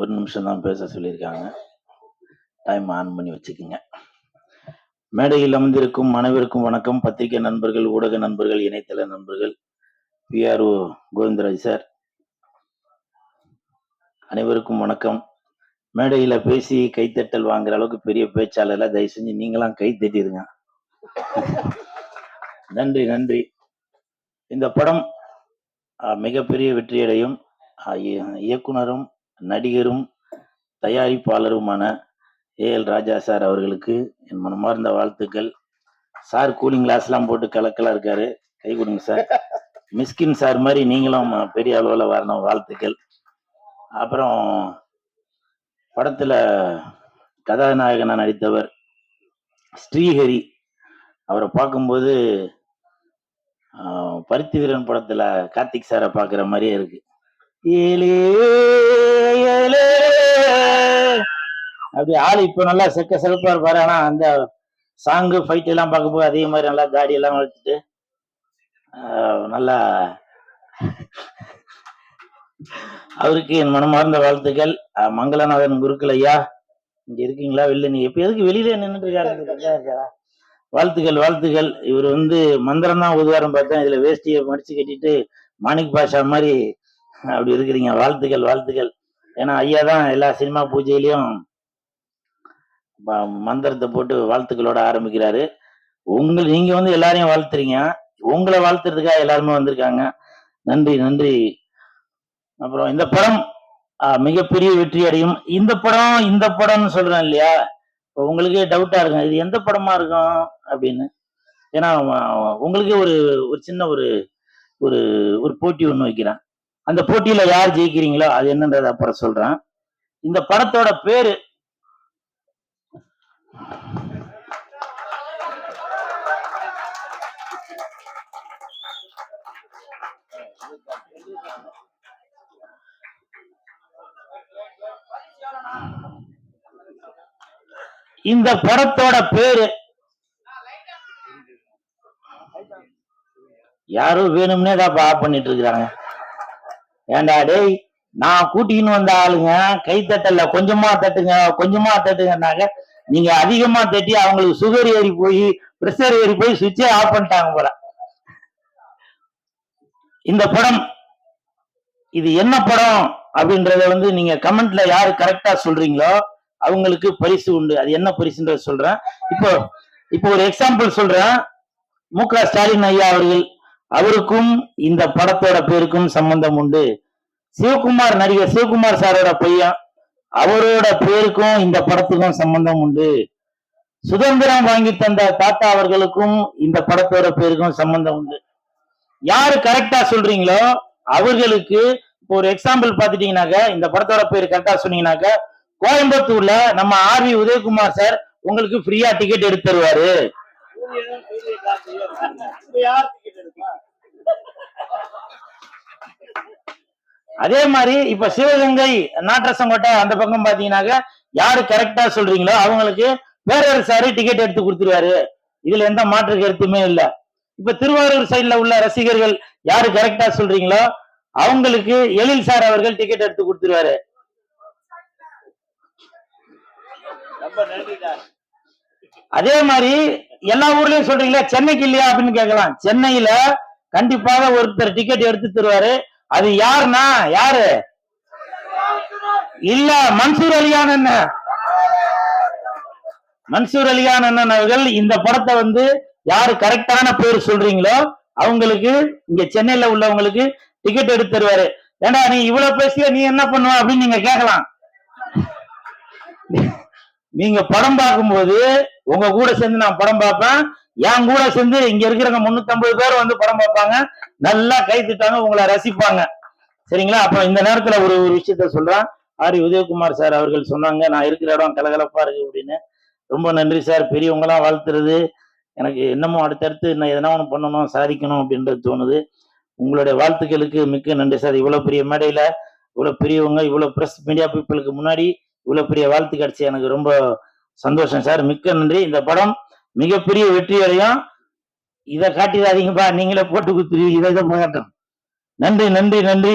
ஒரு நிமிஷம் தான் பேச சொல்லியிருக்காங்க. டைம் ஆன் பண்ணி வச்சுக்கோங்க. மேடையில் அமர்ந்திருக்கும் அனைவருக்கும் வணக்கம். பத்திரிகை நண்பர்கள் ஊடக நண்பர்கள் இணையதள நண்பர்கள் பிஆர்ஓ கோவிந்தராஜ் சார். அனைவருக்கும் வணக்கம். மேடையில் பேசி கைத்தட்டல் வாங்குற அளவுக்கு பெரிய பேச்சாளர்ல தயவு செஞ்சு நீங்களாம் கை தட்டிடுங்க நன்றி நன்றி. இந்த படம் மிகப்பெரிய வெற்றியடையும். இயக்குனரும் நடிகரும் தயாரிப்பாளருமான ஏ எல் ராஜா சார் அவர்களுக்கு என் மனமார்ந்த வாழ்த்துக்கள். சார் கூலிங் கிளாஸ்லாம் போட்டு கலக்கலா இருக்காரு. கை கொடுங்க சார். மிஸ்கின் சார் மாதிரி நீங்களும் பெரிய அளவில் வரணும். வாழ்த்துக்கள். அப்புறம் படத்துல கதாநாயகனா நடித்தவர் ஸ்ரீஹரி. அவரை பார்க்கும்போது பருத்தி வீரன் படத்துல கார்த்திக் சாரை பார்க்குற மாதிரியே இருக்கு. ஏழே ஏலே அப்படி ஆள் இப்போ நல்லா செக்க செலுப்பா இருப்பாரு. ஆனா அந்த சாங்கு ஃபைட் எல்லாம் பார்க்கும்போது அதே மாதிரி நல்லா தாடி எல்லாம் வளர்த்துட்டு ஆஹ், நல்லா அவருக்கு என் மனமார்ந்த வாழ்த்துக்கள். மங்களநாதன் குருக்கள் ஐயா இங்க இருக்கீங்களா? வெளில நீ எப்ப எதுக்கு வெளியில நின்றுட்டு இருக்காரு? வாழ்த்துக்கள் வாழ்த்துக்கள். இவர் வந்து மந்திரம் தான் உதுவாரம் பார்த்தேன். இதுல வேஷ்டியை மடிச்சு கட்டிட்டு மாணிக் பாஷா மாதிரி அப்படி இருக்கிறீங்க. வாழ்த்துக்கள் வாழ்த்துக்கள். ஏன்னா ஐயா தான் எல்லா சினிமா பூஜையிலையும் மந்திரத்தை போட்டு வாழ்த்துக்களோட ஆரம்பிக்கிறாரு. உங்கள் நீங்க வந்து எல்லாரையும் வாழ்த்துறீங்க. உங்களை வாழ்த்துறதுக்காக எல்லாருமே வந்திருக்காங்க. நன்றி நன்றி. அப்புறம் இந்த படம் மிகப்பெரிய வெற்றி அடையும். இந்த படம் இந்த படம்னு சொல்றேன் இல்லையா? இப்போ உங்களுக்கே டவுட்டா இருக்கும். இது எந்த படமா இருக்கும் அப்படின்னு. ஏன்னா உங்களுக்கே ஒரு ஒரு சின்ன ஒரு ஒரு ஒரு போட்டி ஒன்று வைக்கிறேன். அந்த போட்டியில யார் ஜெயிக்கிறீங்களோ அது என்னன்றத அப்புறம் சொல்றேன். இந்த படத்தோட பேரு இந்த படத்தோட பேரு யாரும் வேணும்னே தான் ஆஃப் பண்ணிட்டு இருக்கிறாங்க. ஏண்டா டேய் நான் கூட்டிக்கின்னு வந்த ஆளுங்க கை தட்டல கொஞ்சமா தட்டுங்க கொஞ்சமா தட்டுங்கன்னாங்க. நீங்க அதிகமா தட்டி அவங்களுக்கு சுகர் ஏறி போய் பிரஷர் ஏறி போய் சுவிட்சே ஆஃப் பண்ணிட்டாங்க போல. இந்த படம் இது என்ன படம் அப்படின்றத வந்து நீங்க கமெண்ட்ல யாரு கரெக்டா சொல்றீங்களோ அவங்களுக்கு பரிசு உண்டு. அது என்ன பரிசுன்றத சொல்றேன். இப்போ இப்போ ஒரு எக்ஸாம்பிள் சொல்றேன். மு க ஸ்டாலின் ஐயா அவர்கள் அவருக்கும் இந்த படத்தோட பேருக்கும் சம்பந்தம் உண்டு. சிவகுமார் நடிகர் சிவகுமார் சாரோட பையன் அவரோட பேருக்கும் இந்த படத்துக்கும் சம்பந்தம் உண்டு. சுதந்திரம் வாங்கி தந்த தாத்தா அவர்களுக்கும் இந்த படத்தோட பேருக்கும் சம்பந்தம் உண்டு. யாரு கரெக்டா சொல்றீங்களோ அவர்களுக்கு இப்போ ஒரு எக்ஸாம்பிள் பாத்துட்டீங்கன்னாக்க இந்த படத்தோட பேர் கரெக்டா சொன்னீங்கன்னாக்க கோயம்புத்தூர்ல நம்ம ஆர் வி உதயகுமார் சார் உங்களுக்கு ஃப்ரீயா டிக்கெட் எடுத்து தருவாரு. அதே மாதிரி இப்ப சிவகங்கை நாட்டரசங்கோட்டை அந்த பக்கம் பாத்தீங்கன்னாக்க யாரு கரெக்டா சொல்றீங்களோ அவங்களுக்கு வேறொரு சாரு டிக்கெட் எடுத்து கொடுத்துருவாரு. இதுல எந்த மாற்று கருத்துமே இல்ல. இப்ப திருவாரூர் சைட்ல உள்ள ரசிகர்கள் யாரு கரெக்டா சொல்றீங்களோ அவங்களுக்கு எழில் சார் அவர்கள் டிக்கெட் எடுத்து கொடுத்துருவாரு. அதே மாதிரி எல்லா ஊர்லயும் சொல்றீங்களா சென்னைக்கு இல்லையா அப்படின்னு கேட்கலாம். சென்னையில கண்டிப்பாக ஒருத்தர் டிக்கெட் எடுத்து தருவாரு. அது யாருன்னா யாரு? இல்ல மன்சூர் அலியான் என்ன மன்சூர் அலியான் அண்ணன் அவர்கள் இந்த படத்தை வந்து யாரு கரெக்டான பேர் சொல்றீங்களோ அவங்களுக்கு இங்க சென்னையில உள்ளவங்களுக்கு டிக்கெட் எடுத்து தருவாரு. ஏண்டா நீ இவ்வளவு பேசிய நீ என்ன பண்ணுவ அப்படின்னு நீங்க கேட்கலாம். நீங்க படம் பார்க்கும்போது உங்க கூட சேர்ந்து நான் படம் பார்ப்பேன். என் கூட சேர்ந்து இங்க இருக்கிறவங்க முன்னூத்தி பேர் வந்து படம் பார்ப்பாங்க. நல்லா கை திட்டாங்க உங்களை ரசிப்பாங்க. சரிங்களா? அப்ப இந்த நேரத்துல ஒரு ஒரு விஷயத்த சொல்றேன். ஆர் உதயகுமார் சார் அவர்கள் சொன்னாங்க நான் இருக்கிற இடம் கலகலப்பா இருக்கு அப்படின்னு. ரொம்ப நன்றி சார். பெரியவங்களாம் வாழ்த்துறது. எனக்கு என்னமோ அடுத்தடுத்து நான் எதனா ஒன்று பண்ணணும் சாதிக்கணும் அப்படின்றது தோணுது. உங்களுடைய வாழ்த்துக்களுக்கு மிக்க நன்றி சார். இவ்வளோ பெரிய மேடையில் இவ்வளோ பெரியவங்க இவ்வளோ ப்ரெஸ் மீடியா பீப்புளுக்கு முன்னாடி இவ்வளோ பெரிய வாழ்த்து கிடச்சி எனக்கு ரொம்ப சந்தோஷம் சார். மிக்க நன்றி. இந்த படம் மிகப்பெரிய வெற்றி அடையும் இதை காட்டிடாதீங்கப்பா நீங்களே போட்டு குத்துருவீங்க இதை தான் போகட்டும் நன்றி நன்றி நன்றி.